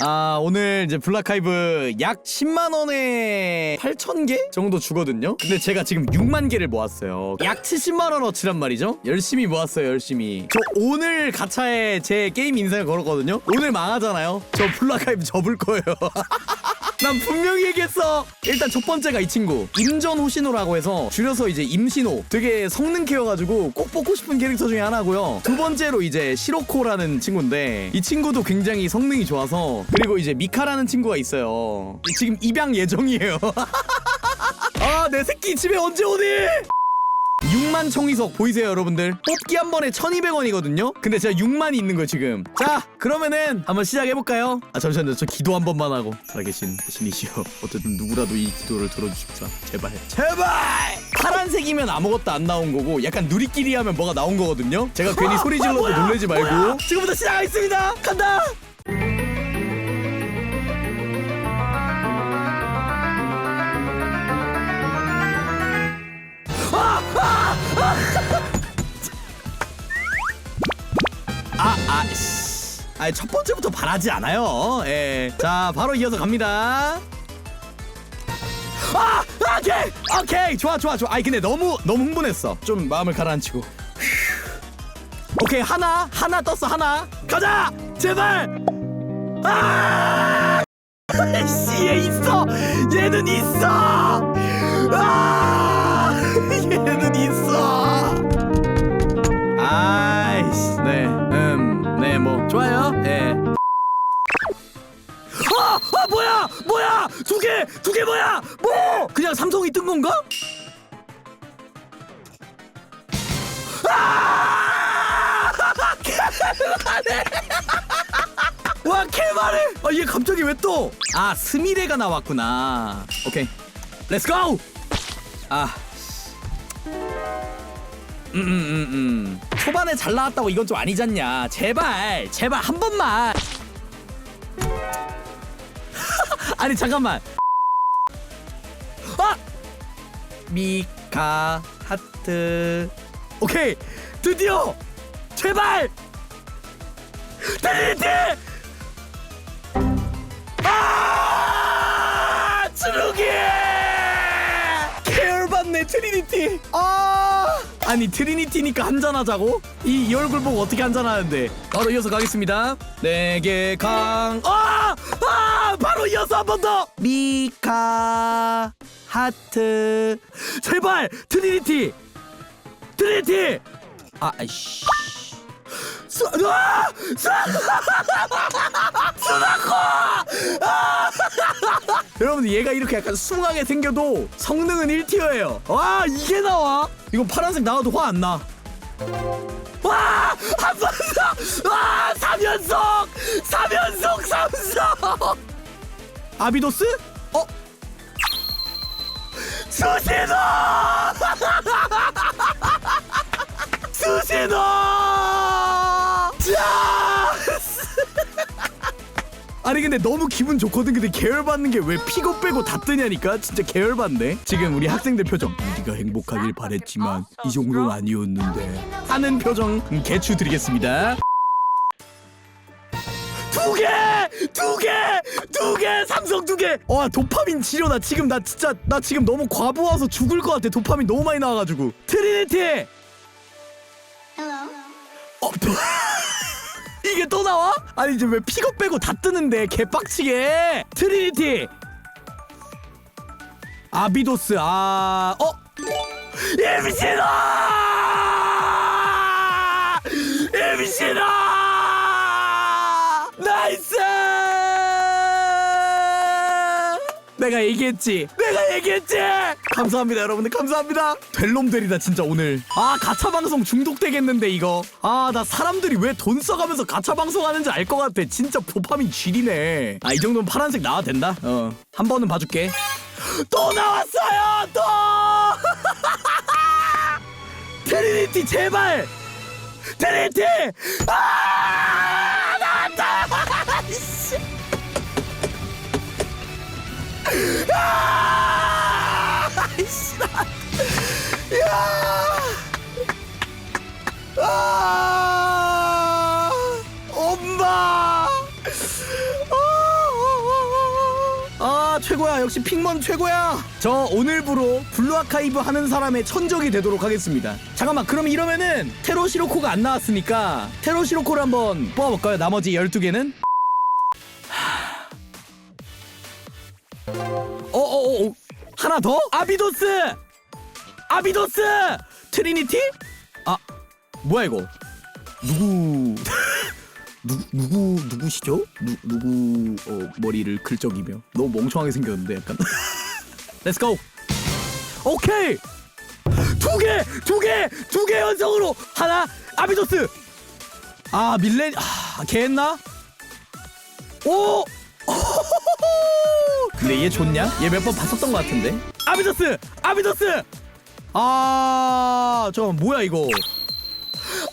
아 오늘 이제 블라카이브 약 10만 원에 8천 개 정도 주거든요. 근데 제가 지금 6만 개를 모았어요. 약 70만 원 어치란 말이죠. 열심히 모았어요, 열심히. 저 오늘 가차에 제 게임 인생을 걸었거든요. 오늘 망하잖아요. 저 블라카이브 접을 거예요. 난 분명히 얘기했어. 일단 첫 번째가 이 친구 임전 호신호라고 해서 줄여서 이제 임신호. 되게 성능 케어가지고 꼭 뽑고 싶은 캐릭터 중에 하나고요. 두 번째로 이제 시로코라는 친구인데 이 친구도 굉장히 성능이 좋아서 그리고 이제 미카라는 친구가 있어요. 지금 입양 예정이에요. 아 내 새끼 집에 언제 오니? 6만 청이석 보이세요 여러분들? 뽑기 한 번에 1200원이거든요? 근데 제가 6만이 있는 거예요 지금. 자 그러면은 한번 시작해볼까요? 아 잠시만요. 저 기도 한 번만 하고 살아계신 신이시여. 어쨌든 누구라도 이 기도를 들어주십사. 제발. 제발! 파란색이면 아무것도 안 나온 거고 약간 누리끼리 하면 뭐가 나온 거거든요? 제가 괜히 소리 질러서 놀라지 말고. 지금부터 시작하겠습니다. 간다 아니, 첫 번째부터 바라지 않아요. 예. 자, 바로 이어서 갑니다. 아! 오케이! 오케이! 좋아, 좋아, 좋아. 아니, 근데 너무, 너무 흥분했어. 좀 마음을 가라앉히고. 휴. 오케이, 하나, 하나 떴어, 하나. 가자! 제발! 아! 씨, 얘 있어! 얘는 있어! 아! 얘는 있어! 아이씨, 네, 좋아요, 예. 아, 아 뭐야, 뭐야, 두 개, 두 개 뭐야, 뭐? 그냥 삼성이 뜬 건가? 아! 와 개만해. 아얘 갑자기 왜 또? 아 스미레가 나왔구나. 오케이, 렛츠 고. 아. 음, 음, 음, 음. 초반에 잘 나왔다고 이건 좀 아니잖냐. 제발, 제발 한 번만. 아니 잠깐만. 아! 미카 하트. 오케이, 드디어 제발. 트리니티. 아! 주룩이. 계열받네 트리니티. 아! 아니 트리니티니까 한잔하자고? 이, 이 얼굴 보고 어떻게 한잔하는데? 바로 이어서 가겠습니다. 내게 강. 아! 아! 바로 이어서 한 번 더. 미카 하트. 제발 트리니티. 트리니티. 아, 아이씨. 수, 아! 수, 여러분들 얘가 이렇게 약간 숭하게 생겨도 성능은 1티어예요. 와 이게 나와? 이건 파란색 나와도 화 안 나. 와! 한번 더! 와! 3연속! 3연속 3성! 아비도스? 어? 수신호! 수신호! 아니 근데 너무 기분 좋거든 근데 계열받는 게 왜 픽업 빼고 다 뜨냐니까 진짜 계열받네 지금 우리 학생들 표정 우리가 행복하길 바랬지만 이 정도는 아니었는데 하는 표정 음, 개추 드리겠습니다 두 개! 두 개! 두 개! 삼성 두 개! 와 도파민 치료 나 지금 나 진짜 나 지금 너무 과부하서 죽을 것 같아 도파민 너무 많이 나와가지고 트리니티! Hello. 어, 또- 이게 또 나와? 아니 이제 왜 픽업 빼고 다 뜨는데 개빡치게. 트리니티. 아비도스 아 어? 임신아! 임신아! 나이스 내가 얘기했지? 내가 얘기했지? 감사합니다 여러분들. 감사합니다. 될 놈들이다 진짜 오늘. 아 가차 방송 중독되겠는데 이거. 아 나 사람들이 왜 돈 써가면서 가차 방송 하는지 알 것 같아. 진짜 도파민 쥐리네. 아 이 정도면 파란색 나와도 된다? 어 한 번은 봐줄게. 또 나왔어요 또! 트리니티 제발! 트리니티! 아 아! 엄마! 아! 최고야 역시 핑먼 최고야 저 오늘부로 블루 아카이브 하는 사람의 천적이 되도록 하겠습니다 잠깐만 그럼 이러면은 테로시로코가 안 나왔으니까 테로시로코를 한번 뽑아볼까요 나머지 12개는 어어어 하나 더? 아비도스 아비도스 트리니티? 아 뭐야 이거 누구 누구 누구 누구시죠? 누 누구 어, 머리를 긁적이며 너무 멍청하게 생겼는데 약간. Let's go. 오케이. 두 개, 두 개, 두 개 연속으로 하나 아비도스. 아 밀레 아 걔했나? 오. 근데 얘 좋냐? 얘 몇 번 봤었던 것 같은데. 아비도스, 아비도스. 아, 저 뭐야 이거?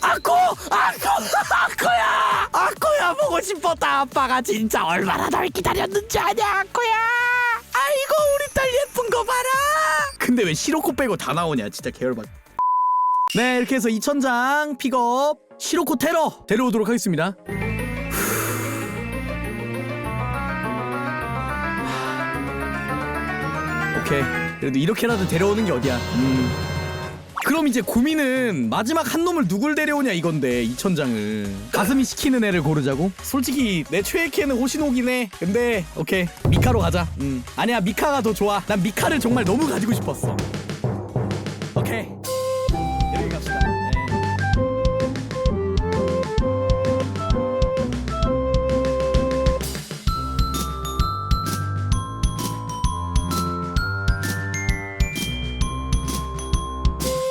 아코! 아코! 아코야! 아코야 보고 싶었다 아빠가 진짜 얼마나 널 기다렸는지 아냐 아코야! 아이고 우리 딸 예쁜 거 봐라! 근데 왜 시로코 빼고 다 나오냐 진짜 계열받 네 이렇게 해서 2000장 픽업 시로코 테러 데려오도록 하겠습니다 오케이 그래도 이렇게라도 데려오는 게 어디야 음. 그럼 이제 고민은 마지막 한 놈을 누굴 데려오냐 이건데 2000장을. 가슴이 시키는 애를 고르자고? 솔직히 내 최애 캐는 호시노긴 해. 근데 오케이. 미카로 가자. 음. 아니야 미카가 더 좋아. 난 미카를 정말 너무 가지고 싶었어